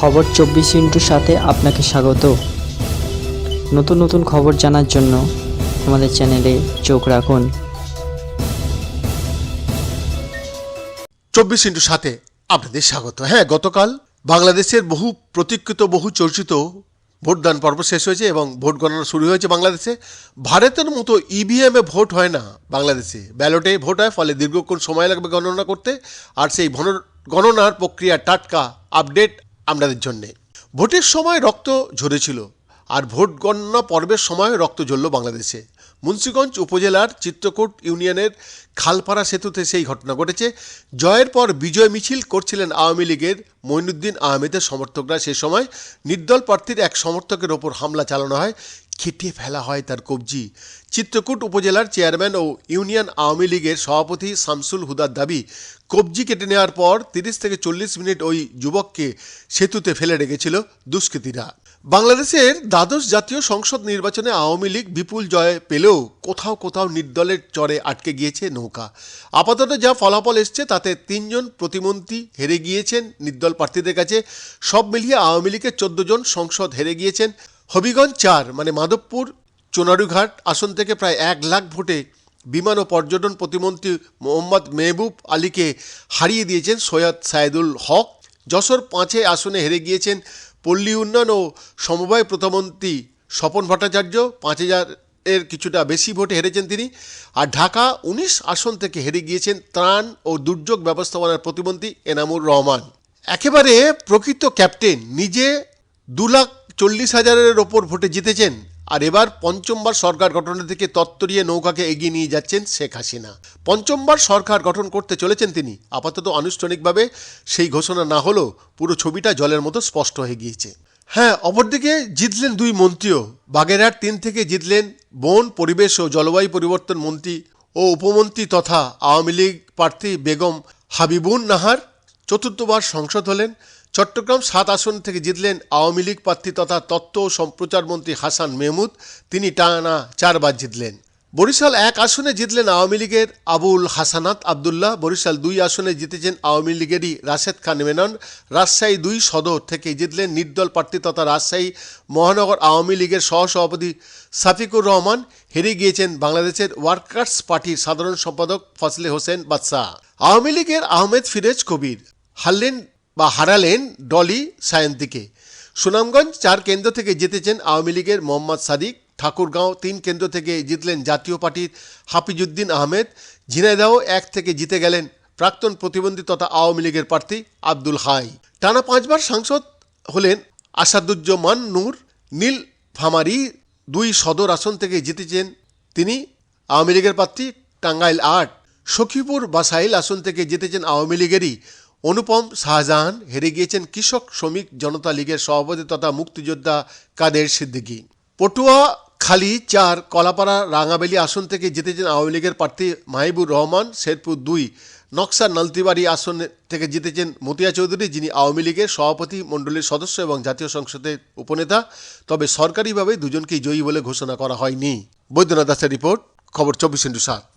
খবর চব্বিশ ইন্টুর সাথে আপনাকে স্বাগত। নতুন নতুন খবর জানার জন্য আমাদের চ্যানেলে চোখ রাখুন। চব্বিশ ইন্টু সাথে আপনাদের স্বাগত। হ্যাঁ গতকাল বাংলাদেশের বহু প্রতীক্ষিত, বহু চর্চিত ভোটদান পর্ব শেষ হয়েছে এবং ভোট গণনা শুরু হয়েছে বাংলাদেশে। ভারতের মতো ইভিএমে ভোট হয় না বাংলাদেশে। ব্যালটে ভোট হয়, ফলে দীর্ঘক্ষণ সময় লাগবে গণনা করতে। আর সেই গণনার প্রক্রিয়া টাটকা, আপডেট আপনাদের জন্যে। ভোটের সময় রক্ত ঝরেছিল, আর ভোট গণনা পর্বের সময় রক্ত ঝরল বাংলাদেশে। মুন্সীগঞ্জ উপজেলার চিত্রকূট ইউনিয়নের খালপাড়া সেতুতে সেই ঘটনা ঘটেছে। জয়ের পর বিজয় মিছিল করছিলেন আওয়ামী লীগের মঈনুদ্দিন আহমেদের সমর্থকরা। সে সময় নির্দল প্রার্থীর এক সমর্থকের ওপর হামলা চালানো হয়। কেটে ফেলা হয় তার কবজি। চিত্রকূট উপজেলার চেয়ারম্যান ও ইউনিয়ন আওয়ামী লীগের সভাপতি শামসুল হুদার দাবি, কবজি কেটে নেওয়ার পর তিরিশ থেকে চল্লিশ মিনিট ওই যুবককে সেতুতে ফেলে রেখেছিল দুষ্কৃতীরা। বাংলাদেশের দ্বাদশ জাতীয় সংসদ নির্বাচনে আওয়ামী লীগ বিপুল জয় পেলেও কোথাও কোথাও নির্দলের চরে আটকে গিয়েছে নৌকা। আপাতত যা ফলাফল এসছে তাতে তিনজন প্রতিমন্ত্রী হেরে গিয়েছেন, নির্দল প্রার্থীদের কাছে সব মিলিয়ে আওয়ামী লীগের চোদ্দ জন সংসদ হেরে গিয়েছেন। হবিগঞ্জ চার মানে মাধবপুর, চোনারুঘাট আসন থেকে প্রায় এক লাখ ভোটে বিমান ও পর্যটন প্রতিমন্ত্রী মোহাম্মদ মেহবুব আলীকে হারিয়ে দিয়েছেন সৈয়দ সায়েদুল হক। যশোর পাঁচে আসনে হেরে গিয়েছেন পল্লী উন্নয়ন ও সমবায় প্রতিমন্ত্রী স্বপন ভট্টাচার্য। পাঁচ হাজার এর কিছুটা বেশি ভোটে হেরেছেন তিনি। আর ঢাকা উনিশ আসন থেকে হেরে গিয়েছেন ত্রাণ ও দুর্যোগ ব্যবস্থাপনার প্রতিমন্ত্রী এনামুর রহমান। একেবারে প্রকৃত ক্যাপ্টেন, নিজে দু লাখ চল্লিশ হাজারের ওপর ভোটে জিতেছেন। আর এবার পঞ্চমবার সরকার গঠনের থেকে তত্তরিয়ে নৌকাকে এগিয়ে নিয়ে যাচ্ছেন শেখ হাসিনা। পঞ্চমবার সরকার গঠন করতে চলেছেন তিনি। আপাতত আনুষ্ঠানিকভাবে সেই ঘোষণা না হলেও পুরো ছবিটা জলের মতো স্পষ্ট হয়ে গিয়েছে। হ্যাঁ অপরদিকে জিতলেন দুই মন্ত্রীও। বাগেরহাট তিন থেকে জিতলেন বন, পরিবেশ ও জলবায়ু পরিবর্তন মন্ত্রী ও উপমন্ত্রী তথা আওয়ামী লীগ প্রার্থী বেগম হাবিবুন নাহার। চতুর্থবার সংসদ হলেন। চট্টগ্রাম সাত আসন থেকে জিতলেন আওয়ামী লীগ প্রার্থী তথা তথ্য ও সম্প্রচার মন্ত্রী হাসান মেহমুদ। তিনি টানা চারবার জিতলেন। বরিশাল এক আসনে জিতলেন আওয়ামী লীগের আবুল হাসানাত আবদুল্লাহ। বরিশাল দুই আসনে জিতেছেন আওয়ামী লীগেরই রাশেদ খান মেনন। রাজশাহী দুই সদর থেকে জিতলেন নির্দল প্রার্থী তথা রাজশাহী মহানগর আওয়ামী লীগের সহসভাপতি সাফিকুর রহমান। হেরে গিয়েছেন বাংলাদেশের ওয়ার্কার্স পার্টির সাধারণ সম্পাদক ফজলে হোসেন বাদশাহ। আওয়ামী লীগের আহমেদ ফিরেজ কবির। হারলেন বা হারালেন ডলি সায়ন্তীকে। সুনামগঞ্জ চার কেন্দ্র থেকে জিতেছেন আওয়ামী লীগের মোহাম্মদ সাদিক। ঠাকুরগাঁও তিন কেন্দ্র থেকে জিতলেন জাতীয় পার্টির হাফিজুদ্দিন আহমেদ। ঝিনাইদহ এক থেকে জিতে গেলেন প্রাক্তন প্রতিবন্ধী তথা আওয়ামী লীগের প্রার্থী আব্দুল হাই। টানা পাঁচবার সাংসদ হলেন আসাদুজ্জামান নূর, নীল ফামারি দুই সদর আসন থেকে জিতেছেন তিনি আওয়ামী লীগের প্রার্থী টাঙ্গাইল আট। সখীপুর বাসাইল আসন থেকে জিতেছেন আওয়ামী লীগেরই অনুপম শাহজাহান হেরে গিয়েছেন কৃষক শ্রমিক জনতা লীগের সভাপতি তথা মুক্তিযোদ্ধা কাদের সিদ্দিকী। পটুয়া, খালি, চার, কলাপাড়া, রাঙাবেলি আসন থেকে জিতেছেন আওয়ামী লীগের প্রার্থী মাহিবুর রহমান, শেরপুর দুই, নকশা নলতিবাড়ি আসন থেকে জিতেছেন মতিয়া চৌধুরী, যিনি আওয়ামী লীগের সভাপতি মণ্ডলীর সদস্য এবং জাতীয় সংসদের উপনেতা। তবে সরকারিভাবে দুজনকেই জয়ী বলে ঘোষণা করা হয়নি। বৈদ্যনাথ দাসের রিপোর্ট, খবর চব্বিশ ইন্টু সাত।